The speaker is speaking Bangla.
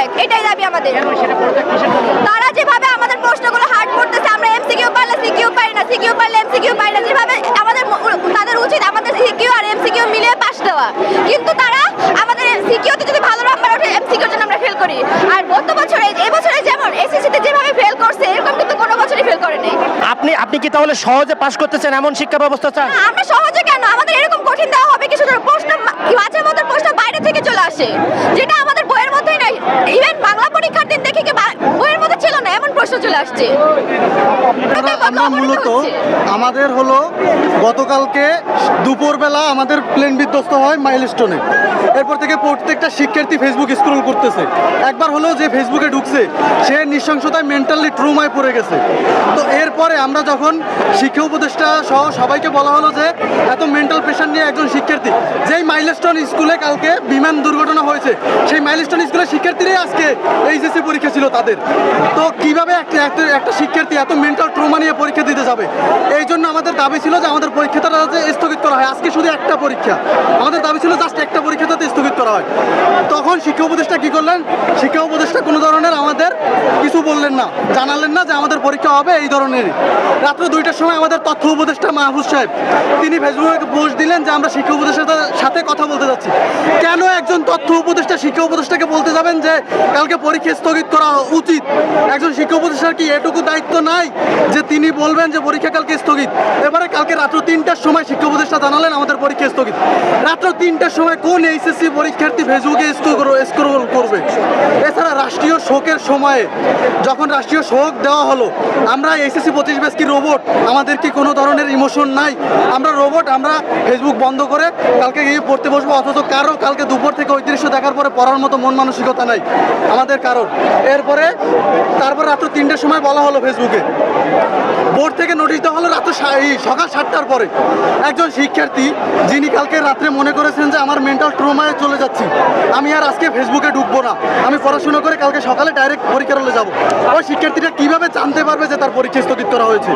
ব্যাক এটাই দাবি আমাদের। তারা যেভাবে আমাদের প্রশ্নগুলো হার্ড করতেছে আমরা এমসিকিউ পারলে সিকিউ পাই না সিকিউ পারলে এমসিকিউ পাই না যেভাবে আমাদের তাদের উচিত আমাদের সিকিউ আর এমসিকিউ মিলিয়ে পাস দেওয়া। কিন্তু তারা আমাদের সিকিউতে যদি ভালো নাম্বার ওঠে এমসিকিউর জন্য আমরা ফেল করি। আর গত বছরে এই বছরে যেমন এসএসসিতে যেভাবে ফেল করছে এরকম কিন্তু কোনো বছরই ফেল করেনি আপনি আপনি কি তাহলে সহজে পাশ করতেছেন এমন শিক্ষা ব্যবস্থা চান? আমরা সহজে কেন? আমাদের এরকম কঠিন দেওয়া হবে কিছু প্রশ্ন মাঝে মধ্যে প্রশ্ন বাইরে থেকে চলে আসে। যেটা আমাদের বইয়ের মধ্যেই নাই ইভেন বাংলা পরীক্ষার দিন দেখি কি বা- বইয়ের মধ্যে ছিল না এমন প্রশ্ন চলে আসছে। আমরা আমরা মূলত আমাদের হলো গতকালকে দুপুরবেলা আমাদের প্লেন বিধ্বস্ত হয় মাইলস্টোনে এরপর থেকে প্রত্যেকটা শিক্ষার্থী ফেসবুক স্ক্রল করতেছে। একবার হলো যে ফেসবুকে ঢুকছে সে নৃশংসতায় মেন্টালি ট্রুমায় পড়ে গেছে। তো এরপরে আমরা যখন শিক্ষা উপদেষ্টা সহ সবাইকে বলা হলো যে এত মেন্টাল প্রেশার নিয়ে একজন শিক্ষার্থী যেই মাইলস্টোন স্কুলে কালকে বিমান দুর্ঘটনা হয়েছে সেই মাইলস্টোন স্কুলের শিক্ষার্থীরাই আজকে এইচএসসি পরীক্ষা ছিল তাদের। তো কীভাবে একটা- একটা শিক্ষার্থী এত মেন্টাল ট্রমা নিয়ে পরীক্ষা দিতে যাবে। এই জন্য আমাদের দাবি ছিল যে আমাদের পরীক্ষাটা যাতে স্থগিত করা হয়। আজকে শুধু একটা পরীক্ষা। আমাদের দাবি ছিল জাস্ট একটা পরীক্ষা যাতে স্থগিত করা হয়। তখন শিক্ষা উপদেষ্টা কি করলেন? শিক্ষা উপদেষ্টা কোনো ধরনের আমাদের কিছু বললেন না। জানালেন না যে আমাদের পরীক্ষা হবে এই ধরনেরই রাত্র দুইটার সময় আমাদের তথ্য উপদেষ্টা মাহফুজ সাহেব, তিনি ফেসবুকে পোস্ট দিলেন যে আমরা শিক্ষা উপদেষ্টার সাথে কথা বলতে যাচ্ছি। কেন একজন তথ্য উপদেষ্টা শিক্ষা উপদেষ্টাকে বলতে যাবেন যে কালকে পরীক্ষা স্থগিত করা উচিত? একজন শিক্ষা উপদেষ্টার কি এটুকু দায়িত্ব নাই যে তিনি বলবেন যে পরীক্ষা কালকে স্থগিত? এবারে কালকে রাত্র তিনটার সময় শিক্ষা উপদেষ্টা জানালেন আমাদের পরীক্ষা স্থগিত। রাত্র তিনটার সময় কোন এইচএসসি পরীক্ষার্থী ফেসবুকে স্ক্রোল করবে? এছাড়া রাষ্ট্রীয় শোকের সময়ে যখন রাষ্ট্রীয় শোক দেওয়া হলো, আমরা এইচএসসি পঁচিশ ব্যাচ কি রোবট? আমাদের কি কোনো ধরনের ইমোশন নাই? আমরা রোবট, আমরা ফেসবুক বন্ধ করে কালকে গিয়ে পড়তে বসবো, অথচ কারও কালকে দুপুর থেকে ওই দৃশ্য দেখার পরে পড়ার মতো মন মানসিকতা নাই। আমাদের কারোর। এরপরে তারপর রাত্র তিনটের সময় বলা হলো ফেসবুকে বোর্ড থেকে নোটিশ দেওয়া হলো রাত সকাল সাতটার পরে। একজন শিক্ষার্থী, যিনি কালকে রাত্রে মনে করেছেন যে আমার মেন্টাল ট্রোমায় চলে যাচ্ছি। আমি আর আজকে ফেসবুকে ঢুকবো না। আমি পড়াশোনা করে কালকে সকালে ডাইরেক্ট পরীক্ষা হলে যাব। ওই শিক্ষার্থীরা কীভাবে জানতে পারবে যে তার পরীক্ষা স্থগিত করা হয়েছে?